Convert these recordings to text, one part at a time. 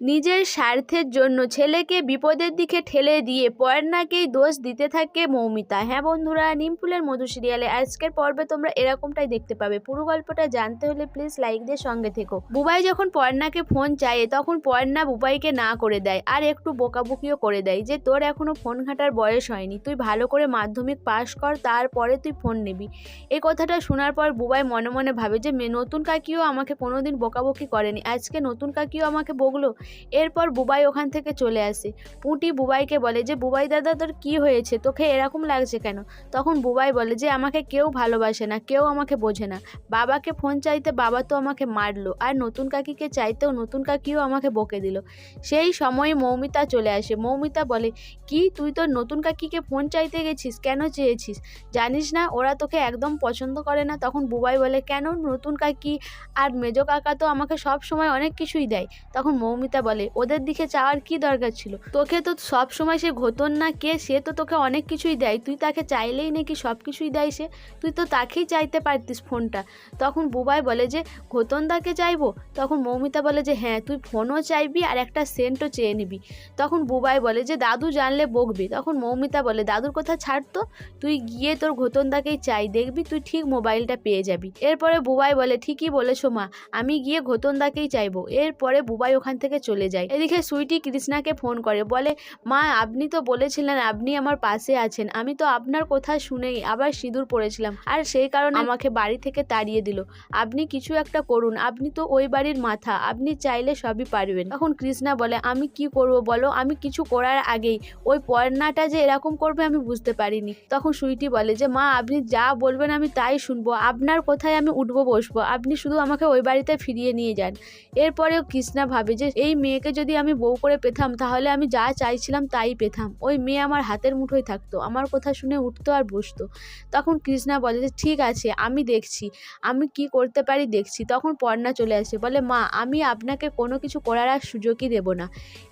নিজের স্বার্থের জন্য ছেলেকে বিপদের দিকে ঠেলে দিয়ে পর্ণাকেই দোষ দিতে থাকে মৌমিতা। হ্যাঁ বন্ধুরা, নিমফুলের মধু সিরিয়ালে আজকের পর্বে তোমরা এরকমটাই দেখতে পাবে। পুরো গল্পটা জানতে হলে প্লিজ লাইক দিয়ে সঙ্গে থেকো। বুবাই যখন পর্ণাকে ফোন চায় তখন পর্ণা বুবাইকে না করে দেয় আর একটু বোকাবুকিও করে দেয় যে, তোর এখনও ফোন ঘাটার বয়স হয়নি। তুই ভালো করে মাধ্যমিক পাশ কর, তারপরে তুই ফোন নিবি। এই কথাটা শোনার পর বুবাই মনে মনে ভাবে যে নতুন কাকিও আমাকে কোনোদিন বকাবকি করেনি। আজকে নতুন কাকিও আমাকে বকলো এরপর বুবাই ওখান থেকে চলে আসে। পুঁটি বুবাইকে বলে যে, বুবাই দাদা, তোর কি হয়েছে? তোকে এরকম লাগছে কেন? তখন বুবাই বলে যে, আমাকে কেউ ভালোবাসে না, কেউ আমাকে বোঝে না। বাবাকে ফোন চাইতে বাবা তো আমাকে মারলো, আর নতুন কাকিকে চাইতেও নতুন কাকিও আমাকে বকে দিল। সেই সময় মৌমিতা চলে আসে। মৌমিতা বলে, কি? তুই তোর নতুন কাকিকে ফোন চাইতে গেছিস? কেন চেয়েছিস? জানিস না, ওরা তোকে একদম পছন্দ করে না? তখন বুবাই বলে, কেন নতুন কাকি আর মেজো কাকা তো আমাকে সব সময় অনেক কিছুই দেয়। তখন মৌমিতা বলে, ওদের দিকে চাওয়ার কি দরকার ছিল? তোকে তো সব সময় সে ঘতন না কে, সে তো তোকে অনেক কিছুই দেয়। তুই তাকে চাইলেই নাকি সব কিছুই দেয় সে? তুই তো তাকেই চাইতে পারতিস ফোনটা। তখন বুবাই বলে যে ঘতনদাকে চাইব? তখন মৌমিতা বলে যে হ্যাঁ তুই ফোনও চাইবি আর একটা সেন্টও চেয়ে নিবি। তখন বুবাই বলে যে, দাদু জানলে বকবে। তখন মৌমিতা বলে, দাদুর কথা ছাড় তো, তুই গিয়ে তোর ঘতনদাকেই চাই, দেখবি তুই ঠিক মোবাইলটা পেয়ে যাবি। এরপরে বুবাই বলে, ঠিকই বলেছ মা, আমি গিয়ে ঘতনদাকেই চাইব। এরপরে বুবাই ওখান থেকে চলে যায়। এদিকে সুইটি কৃষ্ণাকে ফোন করে, বলে, মা, আপনি তো বলেছিলেন আপনি আমার পাশে আছেন। আমি তো আপনার কথা শুনেই আবার সিঁদুর পড়েছিলাম। আর সেই কারণে আমাকে বাড়ি থেকে তাড়িয়ে দিল। আপনি কিছু একটা করুন। আপনি তো ওই বাড়ির মাথা। আপনি চাইলে সবই পারবেন। তখন কৃষ্ণা বলে, আমি কি করব বলো? আমি কিছু করার আগেই। ওই পর্ণাটা যে এরকম করবে আমি বুঝতে পারিনি। তখন সুইটি বলে যে, মা, আপনি যা বলবেন আমি তাই শুনব। আপনার কোথায় আমি উঠবো, বসবো? আপনি শুধু আমাকে ওই বাড়িতে ফিরিয়ে নিয়ে যান। এরপরেও কৃষ্ণা ভাবে যে এই মেয়েকে যদি আমি বউ করে পেতাম, তাহলে আমি যা চাইছিলাম তাই পেতাম। ওই মেয়ে আমার হাতের মুঠোয় থাকতো, আমার কথা শুনে উঠতো আর বসতো। তখন কৃষ্ণা বলে যে, ঠিক আছে, আমি দেখছি, আমি কি করতে পারি দেখছি। তখন পর্ণা চলে আসে, বলে, মা, আমি আপনাকে কোনো কিছু করার আর সুযোগই দেব না।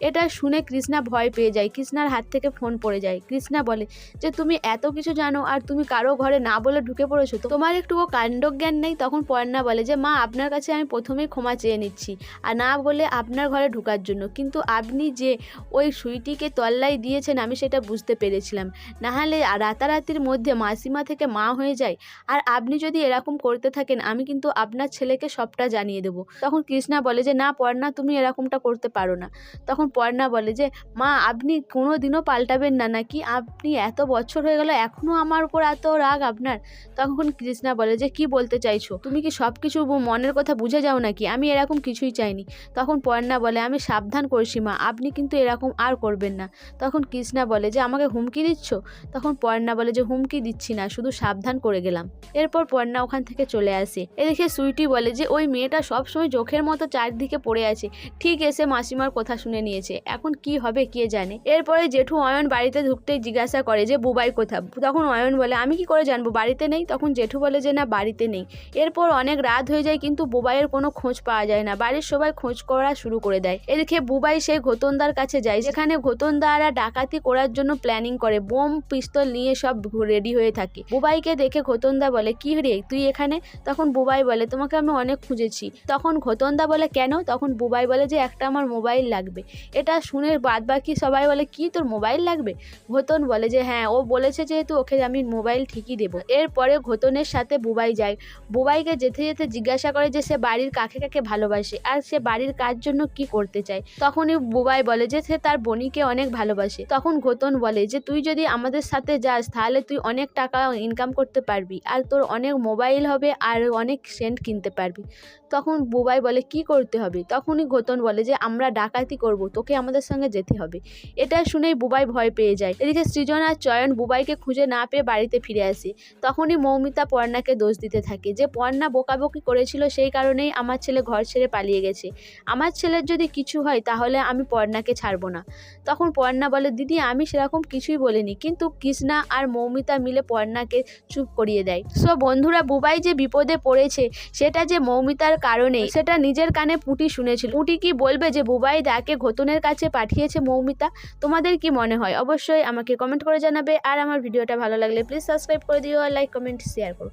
এটা শুনে কৃষ্ণা ভয় পেয়ে যায়, কৃষ্ণার হাত থেকে ফোন পড়ে যায়। কৃষ্ণা বলে, যে, তুমি এত কিছু জানো আর তুমি কারও ঘরে না বলে ঢুকে পড়েছো তোমার একটুকু কাণ্ডজ্ঞান নেই? তখন পর্ণা বলে যে, মা, আপনার কাছে আমি প্রথমেই ক্ষমা চেয়ে নিচ্ছি, আর না বলে আপনার ঘরে ঢোকার জন্য। কিন্তু আপনি যে ওই সুইটিকে তল্লাই দিয়েছেন, আমি সেটা বুঝতে পেরেছিলাম। নাহলে রাতারাতির মধ্যে মাসিমা থেকে মা হয়ে যায়। আর আপনি যদি এরকম করতে থাকেন, আমি কিন্তু আপনার ছেলেকে সবটা জানিয়ে দেবো। তখন কৃষ্ণা বলে যে, না পর্ণা, তুমি এরকমটা করতে পারো না। তখন পর্ণা বলে যে, মা, আপনি কোনো দিনও পাল্টাবেন না, নাকি আপনি এত বছর হয়ে গেল এখনও আমার উপর এত রাগ আপনার? তখন কৃষ্ণা বলে যে, কি বলতে চাইছো? তুমি কি সব কিছু মনের কথা বুঝে যাও নাকি? আমি এরকম কিছুই চাইনি। তখন পর্ণা বলে আমি সাবধান করছি মা আপনি কিন্তু এরকম আর করবেন না। তখন কৃষ্ণা বলে, যে আমাকে হুমকি দিচ্ছ? তখন পর্ণা বলে, যে হুমকি দিচ্ছি না, শুধু সাবধান করে গেলাম। এরপর পর্ণা ওখান থেকে চলে আসে। এদিকে সুইটি বলে, যে ওই মেয়েটা সবসময় চোখের মতো চারদিকে পড়ে আছে। ঠিক এসে মাসিমার কথা শুনে নিয়েছে। এখন কি হবে কে জানে? এরপরে জেঠু অয়ন বাড়িতে ঢুকতেই জিজ্ঞাসা করে, যে বুবাই কোথা তখন অয়ন বলে, আমি কি করে জানব, বাড়িতে নেই? তখন জেঠু বলে, যে না, বাড়িতে নেই। এরপর অনেক রাত হয়ে যায়, কিন্তু বুবাইয়ের কোনো খোঁজ পাওয়া যায় না। বাড়ির সবাই খোঁজ করা শুরু করে দেয়। এদিকে বুবাই সেই ঘোতনদার কাছে যায়, যেখানে ঘতনদারা ডাকাতি করার জন্য প্ল্যানিং করে, বোম, পিস্তল নিয়ে সব রেডি হয়ে থাকে। বুবাইকে দেখে ঘোতনদা বলে, কি রে, তুই এখানে? তখন বুবাই বলে, তোমাকে আমি অনেক খুঁজেছি। তখন ঘোতনদা বলে, কেন? তখন বুবাই বলে, যে একটা আমার মোবাইল লাগবে। এটা শুনে বাদ বাকি সবাই বলে, কি তোর মোবাইল লাগবে? ঘোতন বলে, যে হ্যাঁ। ও বলেছে যেহেতু ওকে আমি মোবাইল ঠিকই দেবো। এরপরে ঘোতনের সাথে বুবাই যায়। বুবাইকে যেতে যেতে জিজ্ঞাসা করে যে, সে বাড়ির কাকে কাকে ভালোবাসে? আর সে বাড়ির কাজ জন্য কি করতে চায়। তখনই বুবাই বলে যে, সে তার বনিকে অনেক ভালোবাসে। তখন ঘতন বলে যে, তুই যদি আমাদের সাথে যাস, তাহলে তুই অনেক টাকা ইনকাম করতে পারবি, আর তোর অনেক মোবাইল হবে, আর অনেক সেন্ট কিনতে পারবি। তখন বুবাই বলে, কি করতে হবে? তখনই ঘতন বলে যে, আমরা ডাকাতি করব, তোকে আমাদের সঙ্গে যেতে হবে। এটা শুনেই বুবাই ভয় পেয়ে যায়। এদিকে সৃজন আর চয়ন বুবাইকে খুঁজে না পেয়ে বাড়িতে ফিরে আসে। তখনই মৌমিতা পর্ণাকে দোষ দিতে থাকে যে, পর্ণা বোকাবকি করেছিল, সেই কারণেই আমার ছেলে ঘর ছেড়ে পালিয়ে গেছে। আমার ছেলের যদি কিছু হয়, তাহলে আমি পর্ণাকে ছাড়বো না। তখন পর্ণা বলে, দিদি, আমি সেরকম কিছুই বলিনি। কিন্তু কৃষ্ণা আর মৌমিতা মিলে পর্ণাকে চুপ করিয়ে দেয়। সো বন্ধুরা, বুবাই যে বিপদে পড়েছে, সেটা যে মৌমিতার কারণে, সেটা নিজের কানে পুটি শুনেছিল। পুটি কি বলবে যে, বুবাই দাকে ঘতনের কাছে পাঠিয়েছে মৌমিতা? তোমাদের কি মনে হয়? অবশ্যই আমাকে কমেন্ট করে জানাবে। আর আমার ভিডিওটা ভালো লাগলে প্লিজ সাবস্ক্রাইব করে দিও, আর লাইক কমেন্ট শেয়ার করো।